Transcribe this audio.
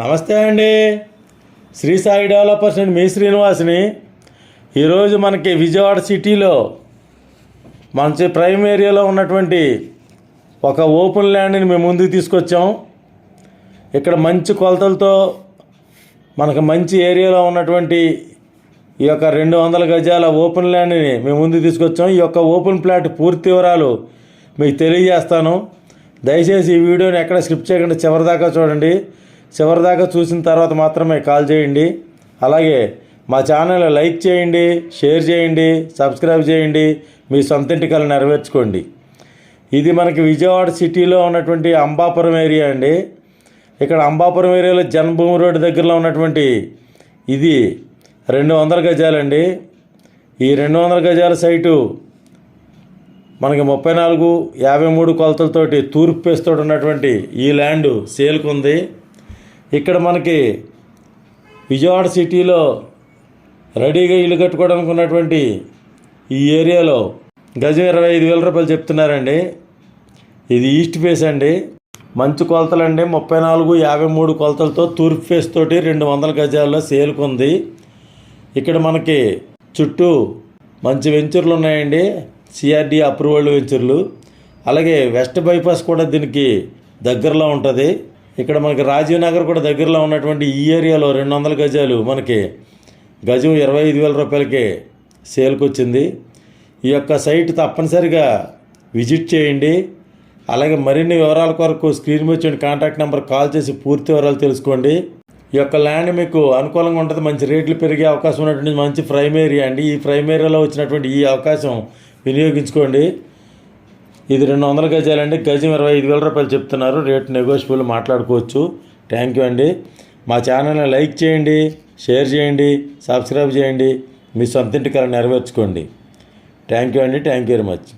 నమస్తే అండి. Sri Sai developers and మీ శ్రీనివాస్ని. ఈరోజు మనకి విజయవాడ సిటీలో మంచి ప్రైమ్ ఏరియాలో ఉన్నటువంటి ఒక ఓపెన్ ల్యాండ్ని మేము ముందుకు తీసుకొచ్చాం. ఇక్కడ మంచి కొలతలతో మనకు మంచి ఏరియాలో ఉన్నటువంటి ఈ యొక్క రెండు వందల గజాల ఓపెన్ ల్యాండ్ని మేము ముందుకు తీసుకొచ్చాం. ఈ యొక్క ఓపెన్ ప్లాట్ పూర్తి వివరాలు మీకు తెలియజేస్తాను. దయచేసి ఈ వీడియోని ఎక్కడ స్కిప్ చేయకుండా చివరిదాకా చూడండి. చివరిదాకా చూసిన తర్వాత మాత్రమే కాల్ చేయండి. అలాగే మా ఛానల్ లైక్ చేయండి షేర్ చేయండి సబ్స్క్రైబ్ చేయండి. మీ సొంతింటి కళ నెరవేర్చుకోండి. ఇది మనకి విజయవాడ సిటీలో ఉన్నటువంటి అంబాపురం ఏరియా అండి. ఇక్కడ అంబాపురం ఏరియాలో జన్మభూమి రోడ్డు దగ్గరలో ఉన్నటువంటి ఇది రెండు వందల గజాలండి ఈ రెండు వందల గజాల సైటు మనకి ముప్పై నాలుగు యాభై మూడు కొలతలతోటి తూర్పు పేస్తోటి ఉన్నటువంటి ఈ ల్యాండ్ సేల్కు ఉంది. ఇక్కడ మనకి విజయవాడ సిటీలో రెడీగా ఇల్లు కట్టుకోవడానికి ఉన్నటువంటి ఈ ఏరియాలో గజం ఇరవై ఐదు వేల రూపాయలు చెప్తున్నారండి. ఇది ఈస్ట్ ఫేస్ అండి. మంచి కొలతలండి. ముప్పై నాలుగు యాభై మూడు కొలతలతో తూర్పు ఫేస్ తోటి రెండు వందల గజాల్లో సేలుకుంది. ఇక్కడ మనకి చుట్టూ మంచి వెంచర్లు ఉన్నాయండి. సిఆర్డి అప్రూవల్డ్ వెంచర్లు. అలాగే వెస్ట్ బైపాస్ కూడా దీనికి దగ్గరలో ఉంటుంది. ఇక్కడ మనకి రాజీవ్ నగర్ కూడా దగ్గరలో ఉన్నటువంటి ఈ ఏరియాలో రెండు వందల గజాలు మనకి గజం ఇరవై ఐదు వేల రూపాయలకే సేల్కి వచ్చింది ఈ యొక్క సైట్ తప్పనిసరిగా విజిట్ చేయండి. అలాగే మరిన్ని వివరాల కొరకు స్క్రీన్ మీద వచ్చిన కాంటాక్ట్ నెంబర్ కాల్ చేసి పూర్తి వివరాలు తెలుసుకోండి. ఈ యొక్క ల్యాండ్ మీకు అనుకూలంగా ఉంటుంది మంచి రేట్లు పెరిగే అవకాశం ఉన్నటువంటి మంచి ప్రైమ్ ఏరియా అండి. ఈ ప్రైమ్ ఏరియాలో వచ్చినటువంటి ఈ అవకాశం వినియోగించుకోండి. ఇది రెండు వందల గజాలండి. గజం ఇరవై ఐదు వేల రూపాయలు చెప్తున్నారు. రేట్ నెగోషియబుల్ మాట్లాడుకోవచ్చు. థ్యాంక్ యూ అండి. మా ఛానల్ని లైక్ చేయండి షేర్ చేయండి సబ్స్క్రైబ్ చేయండి. మీ సొంతింటి కళ నెరవేర్చుకోండి. థ్యాంక్ యూ అండి. Thank you very much